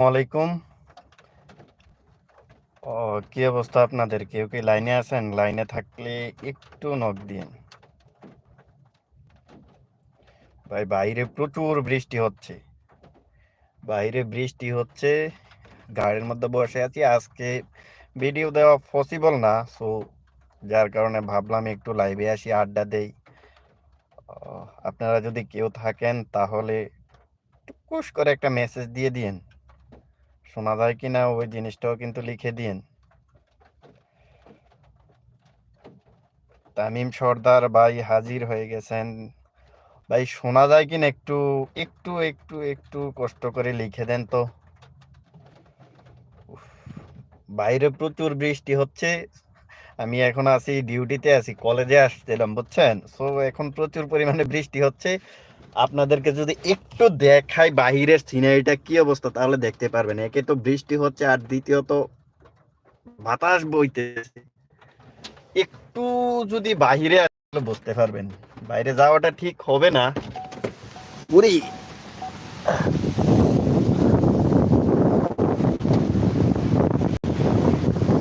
ওয়ালাইকুম ও, কি অবস্থা আপনাদের? কেউ কি লাইনে আছেন? লাইনে থাকলে একটু নক দিন। ভাই, বাইরে প্রচুর বৃষ্টি হচ্ছে। বাইরে বৃষ্টি হচ্ছে, গাড়ির মধ্যে বসে আছি। আজকে ভিডিও দেওয়া পসিবল না সো যার কারণে ভাবলাম একটু লাইভে আসি, আড্ডা দেই। আপনারা যদি কেউ থাকেন, তাহলে টুকুস করে একটা মেসেজ দিয়ে দিন শোনা যায় কিনা ওই জিনিসটাও কিন্তু লিখে দিন তামিম সর্দার ভাই হাজির হয়ে গেছেন। ভাই, শোনা যায় কিনা একটু একটু একটু একটু কষ্ট করে লিখে দেন তো। বাইরে প্রচুর বৃষ্টি হচ্ছে। আমি এখন আছি ডিউটিতে, আছি কলেজে আসছিলাম, বুঝছেন? সো এখন প্রচুর পরিমাণে বৃষ্টি হচ্ছে। আপনাদেরকে যদি একটু দেখাই বাহিরের সিনারিটা কি অবস্থা, তাহলে দেখতে পারবেন। একে তো বৃষ্টি হচ্ছে আর দ্বিতীয়ত বাতাস বইতেছে। একটু যদি বাহিরে আসলে বুঝতে পারবেন। বাইরে যাওয়াটা ঠিক হবে না। উরি।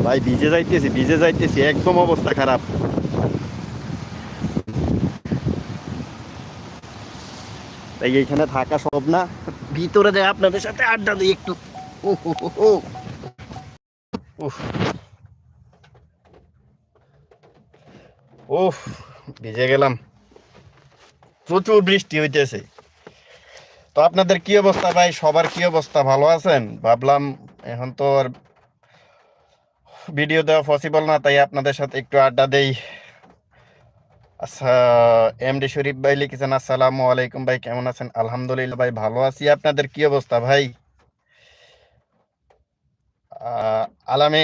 ভাই, ভিজে যাইতেছি ভিজে যাইতেছি। একদম অবস্থা খারাপ। তাই এইখানে থাকা সব না। ভিতরে যায় আপনাদের সাথে আড্ডা দিই একটু। ও ভিজে গেলাম। প্রচুর বৃষ্টি হইতেছে। তো আপনাদের কি অবস্থা ভাই? সবার কি অবস্থা? ভালো আছেন? ভাবলাম এখন তো আর ভিডিও দেওয়া পসিবল না, তাই আপনাদের সাথে একটু আড্ডা দেই। আচ্ছা এমডি শরীফ ভাই লিখেছেন, আসসালামু আলাইকুম ভাই, কেমন আছেন? আলহামদুলিল্লাহ ভাই, ভালো আছি। আপনাদের কি অবস্থা ভাই? আলামে,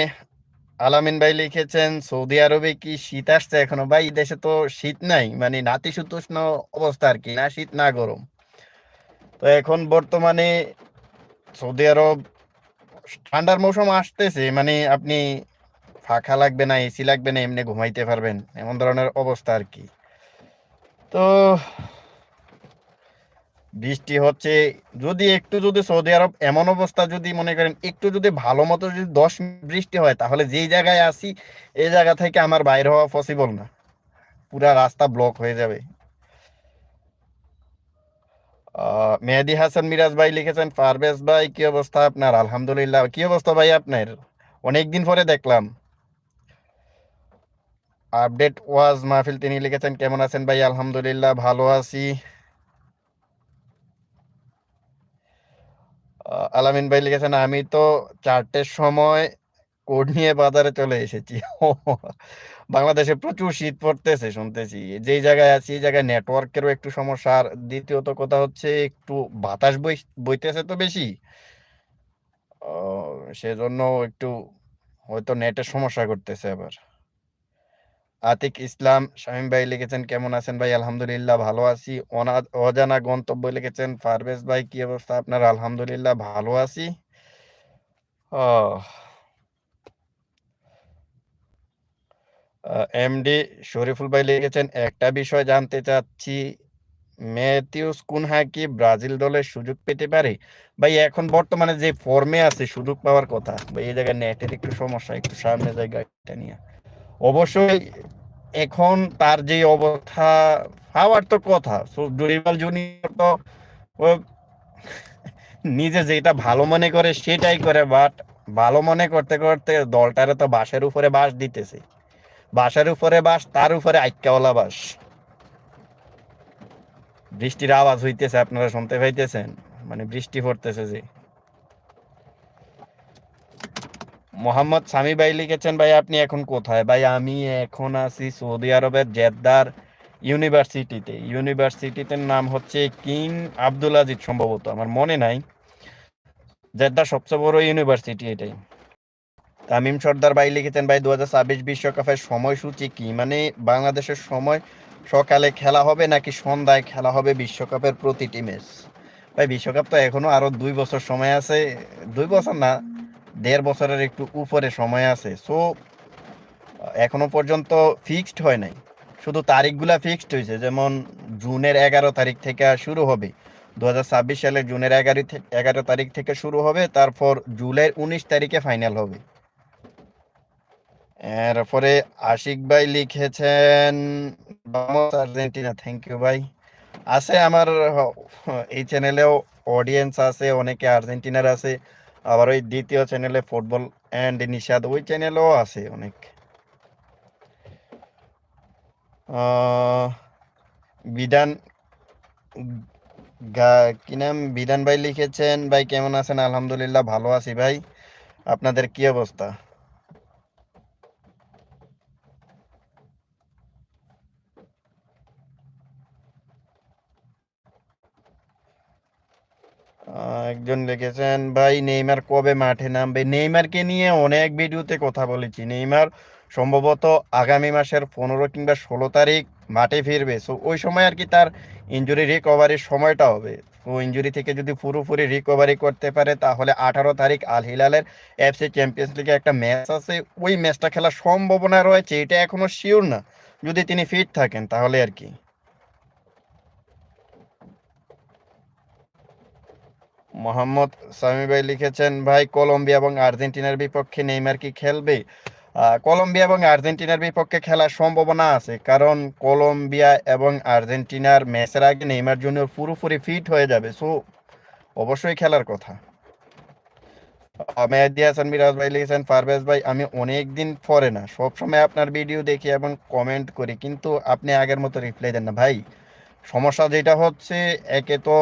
আলামিন ভাই লিখেছেন, সৌদি আরবে কি শীত আসছে এখনও? ভাই দেশে তো শীত নাই মানে নাতিশীতোষ্ণ অবস্থা আর কি, না শীত না গরম। তো এখন বর্তমানে সৌদি আরব ঠান্ডার মৌসুম আসতেছে মানে আপনি ফাঁকা লাগবে না, এসি লাগবে না, এমনি ঘুমাইতে পারবেন। এমন ধরনের অবস্থা আর কি। তো, বৃষ্টি হচ্ছে, যদি একটু যদি সৌদি আরব এমন অবস্থা যদি মনে করেন, একটু যদি ভালো মতো যদি দশ বৃষ্টি হয়, তাহলে যেই জায়গায় আসি এই জায়গা থেকে আমার বাইরে হওয়া পসিবল না। পুরা রাস্তা ব্লক হয়ে যাবে। মেহেদি হাসান, মিরাজ ভাই লিখেছেন, পারভেজ ভাই, কি অবস্থা আপনার? আলহামদুলিল্লাহ। কি অবস্থা ভাই আপনার? অনেকদিন পরে দেখলাম। আপডেট ওয়াজ মাহফিল তিনি লিখেছেন। কেমন আছেন ভাই? আলহামদুলিল্লাহ, ভালো আছি। আলামিন ভাই লিখেছেন, আমি তো চারটের সময় কোড নিয়ে বাজারে চলে এসেছি। বাংলাদেশে প্রচুর শীত পড়তেছে, শুনতেছি। যেই জায়গায় আছি, এই জায়গায় নেটওয়ার্কেরও একটু সমস্যা। আর দ্বিতীয়ত কথা হচ্ছে, একটু বাতাস বই বইতেছে তো বেশি। সেজন্য একটু হয়তো নেটের সমস্যা করতেছে আবার। আতিক ইসলাম, শামীম ভাই লিখেছেন, কেমন আছেন ভাই? আলহামদুলিল্লাহ ভালো আছি। অজানা গন্তব্য লিখেছেন পারভেজ ভাই, কি অবস্থা আপনার? আলহামদুলিল্লাহ ভালো আছি। এমডি শরীফুল ভাই লিখেছেন, একটা বিষয় জানতে চাচ্ছি। ম্যাথিউস কুনহা কি ব্রাজিল দলের সুযোগ পেতে পারে? ভাই, এখন বর্তমানে যে ফর্মে আছে সুযোগ পাওয়ার কথা, ভাই, এই জায়গায় নেটের একটু সমস্যা, একটু সামনে জায়গাটা নিয়ে। অবশ্যই এখন তার যে অবস্থা পাওয়ার তো কথা। জরিবাল জুনিয়র তো নিজে যেটা ভালো মনে করে সেটাই করে বাট ভালো মনে করতে করতে দলটারে তো বাসের উপরে বাঁশ দিতেছে। বাসের উপরে বাঁশ, তার উপরে আইক্যাওয়ালা বাস বৃষ্টির আওয়াজ হইতেছে, আপনারা শুনতে পাইতেছেন? মানে বৃষ্টি পড়তেছে যে। মোহাম্মদ সামি ভাই লিখেছেন, ভাই, আপনি এখন কোথায়? ভাই, আমি এখন আছি সৌদি আরবের জেদ্দার ইউনিভার্সিটিতে। ইউনিভার্সিটিতে নাম হচ্ছে কিং আব্দুল আজিজ সম্ভবত, আমার মনে নাই। জেদ্দার সবচেয়ে বড় ইউনিভার্সিটি এটাই। তামিম সর্দার ভাই লিখেছেন, ভাই দু হাজার ছাব্বিশ বিশ্বকাপের সময়সূচি কি? মানে বাংলাদেশের সময় সকালে খেলা হবে নাকি সন্ধ্যায় খেলা হবে বিশ্বকাপের প্রতিটি ম্যাচ? ভাই, বিশ্বকাপ তো এখনও আরও দুই বছর সময় আছে। দুই বছর না দেড় বছরের একটু উপরে সময় আছে। সো এখনও পর্যন্ত ফিক্সড হয় নাই। শুধু তারিখগুলা ফিক্সড হয়েছে। যেমন জুনের এগারো তারিখ থেকে শুরু হবে। দু সালে জুনের এগারো এগারো তারিখ থেকে শুরু হবে। তারপর জুলাইয়ের উনিশ তারিখে ফাইনাল হবে। এরপরে আশিক ভাই লিখেছেন আর্জেন্টিনা থ্যাংক ইউ ভাই আছে আমার এই চ্যানেলেও অডিয়েন্স আছে, অনেকে আর্জেন্টিনার আছে। আবার ওই দ্বিতীয় চ্যানেলে ফুটবল অ্যান্ড নিষাদ ওই চ্যানেলও আছে অনেক। বিধান কি নাম? বিধান ভাই লিখেছেন, ভাই কেমন আছেন? আলহামদুলিল্লাহ, ভালো আছি ভাই। আপনাদের কি অবস্থা? একজন লিখেছেন, ভাই, নেইমার কবে মাঠে নামবে? নেইমারকে নিয়ে অনেক ভিডিওতে কথা বলেছি। নেইমার সম্ভবত আগামী মাসের পনেরো কিংবা ষোলো তারিখ মাঠে ফিরবে। সো ওই সময় আর কি তার ইনজুরি রিকভারির সময়টা হবে। তো ইনজুরি থেকে যদি পুরোপুরি রিকভারি করতে পারে, তাহলে আঠারো তারিখ আল হিলালের এফসি চ্যাম্পিয়ন্স লিগে একটা ম্যাচ আছে। ওই ম্যাচটা খেলার সম্ভাবনা রয়েছে, এটা এখনও শিওর না। যদি তিনি ফিট থাকেন, তাহলে আর কি। মোহাম্মদ সামি ভাই লিখেছেন, ভাই, কলম্বিয়া এবং আর্জেন্টিনার বিপক্ষে নেইমার কি খেলবে? কলম্বিয়া এবং আর্জেন্টিনার বিপক্ষে খেলার সম্ভাবনা আছে, কারণ কলম্বিয়া এবং আর্জেন্টিনার ম্যাচের আগে নেইমার জুনিয়র পুরোপুরি ফিট হয়ে যাবে, সো অবশ্যই খেলার কথা। মেহেদি মিরাজ ভাই লিখেছেন পারভেজ ভাই, আমি অনেক দিন পরে না, সবসময় আপনার ভিডিও দেখি এবং কমেন্ট করি, কিন্তু আপনি আগের মতো রিপ্লাই দেন না ভাই। সমস্যা যেটা হচ্ছে, একে তো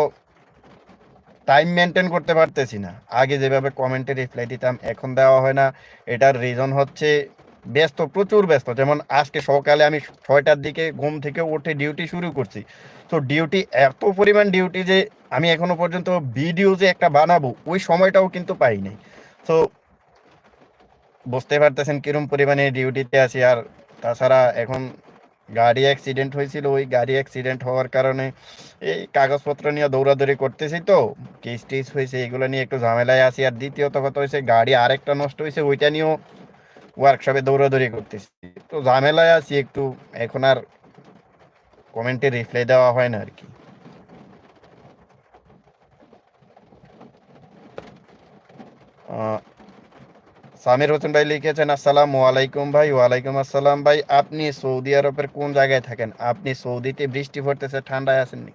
টাইম মেনটেন করতে পারতেছি না। আগে যেভাবে কমেন্টে রিপ্লাই দিতাম, এখন দেওয়া হয় না। এটার রিজন হচ্ছে ব্যস্ত, প্রচুর ব্যস্ত। যেমন আজকে সকালে আমি ছয়টার দিকে ঘুম থেকে উঠে ডিউটি শুরু করছি। তো ডিউটি এত পরিমাণ ডিউটি যে আমি এখনও পর্যন্ত ভিডিও যে একটা বানাবো, ওই সময়টাও কিন্তু পাই নাই। তো বুঝতে পারতেছেন কিরম পরিমাণে ডিউটিতে আছি। আর তাছাড়া এখন গাড়ি অ্যাক্সিডেন্ট হয়েছিল ওই গাড়ি অ্যাক্সিডেন্ট হওয়ার কারণে এই কাগজপত্র নিয়ে দৌড়াদৌড়ি করতেছি তো। কেস টেস হয়েছে এগুলো নিয়ে একটু ঝামেলায় আছি। আর দ্বিতীয়ত কথা হয়েছে গাড়ি আরেকটা নষ্ট হয়েছে ওইটা নিয়েও ওয়ার্কশপে দৌড়াদৌড়ি করতেছি। তো ঝামেলায় আছি একটু এখন আর কমেন্টে রিপ্লাই দেওয়া হয় না আর কি আহ, সামির হোসেন ভাই লিখেছেন, আসসালামু আলাইকুম ভাই, ওয়ালাইকুম আসসালাম ভাই। আপনি সৌদি আরবের কোন জায়গায় থাকেন? আপনি সৌদিতে বৃষ্টি পড়তেছে, ঠান্ডায় আসেননি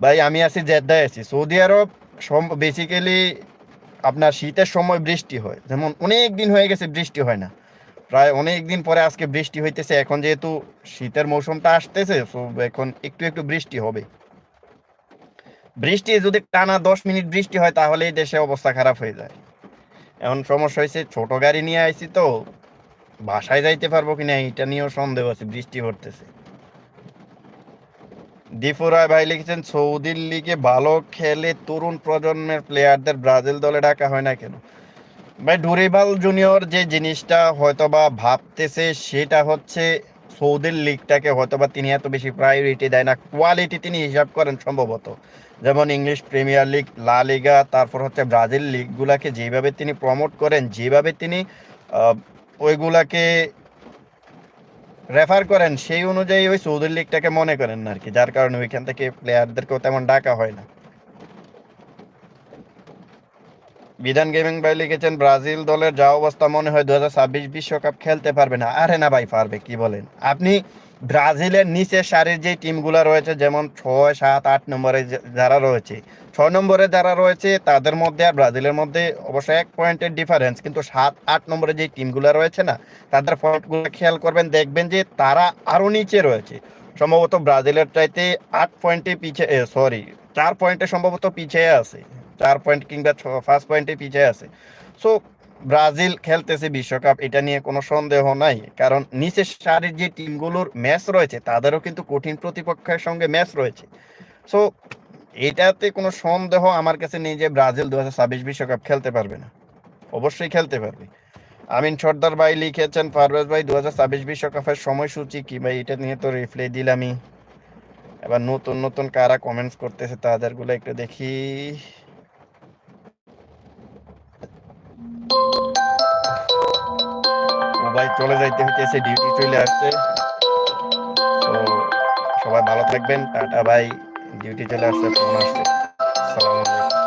ভাই, আমি আছি জেদ্দায় আছি। সৌদি আরব বেসিক্যালি আপনার শীতের সময় বৃষ্টি হয়। যেমন অনেক দিন হয়ে গেছে বৃষ্টি হয় না। প্রায় অনেক দিন পরে আজকে বৃষ্টি হইতেছে। এখন যেহেতু শীতের মৌসুমটা আসতেছে এখন একটু একটু বৃষ্টি হবে। বৃষ্টি যদি টানা দশ মিনিট বৃষ্টি হয় তাহলে দেশে অবস্থা খারাপ হয়ে যায়। এখন সমস্যা হয়েছে, ছোট গাড়ি নিয়ে আইছি তো, বাসায় যাইতে পারব কিনা এটা নিয়েও সন্দেহ আছে, বৃষ্টি পড়তেছে। দীপু রায় ভাই লিখেছেন সৌদির লিগে ভালো খেলে তরুণ প্রজন্মের প্লেয়ারদের ব্রাজিল দলে ডাকা হয় না কেন? ভাই, ডুরিবাল জুনিয়র যে জিনিসটা হয়তোবা ভাবতেছে, সেটা হচ্ছে সৌদির লিগটাকে হয়তোবা তিনি এত বেশি প্রায়োরিটি দেয় না কোয়ালিটি তিনি হিসাব করেন সম্ভবত। যেমন ইংলিশ প্রিমিয়ার লিগ, লা লিগা, তারপর হচ্ছে ব্রাজিল লিগগুলাকে যেভাবে তিনি প্রমোট করেন, যেভাবে তিনি ওইগুলাকে রেফার করেন, সেই অনুযায়ী ওই সৌদি লিগটাকে মনে করেন আর কি, যার কারণে ওইখান থেকে প্লেয়ারদেরকেও তেমন ডাকা হয় না। বিধান গেমিং ভাই লিখেছেন, ব্রাজিল দলের যা অবস্থা মনে হয় দু হাজার ছাব্বিশ বিশ্বকাপ খেলতে পারবে না। আরে না ভাই, পারবে, কি বলেন? আপনি ব্রাজিলের নিচে সারির যে টিমগুলো রয়েছে, যেমন ছয়, সাত, আট নম্বরে যারা রয়েছে, ছয় নম্বরে যারা রয়েছে, তাদের মধ্যে আর ব্রাজিলের মধ্যে অবশ্যই এক পয়েন্টের ডিফারেন্স কিন্তু সাত, আট নম্বরে যে টিমগুলো রয়েছে না, তাদের পয়েন্টগুলো খেয়াল করবেন, দেখবেন যে তারা আরও নিচে রয়েছে। সম্ভবত ব্রাজিলের চাইতে আট পয়েন্টে পিছিয়ে সরি চার পয়েন্টে সম্ভবত পিছিয়ে আছে, চার পয়েন্ট কিংবা ফার্স্ট পয়েন্টে পিছিয়ে আছে। সো ব্রাজিল খেলতেছে বিশ্বকাপ, এটা নিয়ে কোনো সন্দেহ নাই। কারণ নিচের সারির যে টিমগুলোর ম্যাচ রয়েছে, তাদেরও কিন্তু কঠিন প্রতিপক্ষের সঙ্গে ম্যাচ রয়েছে। সো এটাতে কোনো সন্দেহ আমার কাছে নেই যে ব্রাজিল দু বিশ্বকাপ খেলতে পারবে না। অবশ্যই খেলতে পারবে। আমিন সর্দার ভাই লিখেছেন পারভেজ ভাই দু বিশ্বকাপের সময়সূচি কি? ভাই, এটা নিয়ে তো রিপ্লাই দিলামই। এবার নতুন নতুন কারা কমেন্টস করতেছে তাদেরগুলো একটু দেখি। ভাই চলে যাইতে হইতেছে ডিউটি চলে আসছে। তো সবাই ভালো থাকবেন। টাটা ভাই ডিউটি চলে আসছে ফোন আসছে। আসসালামু আলাইকুম।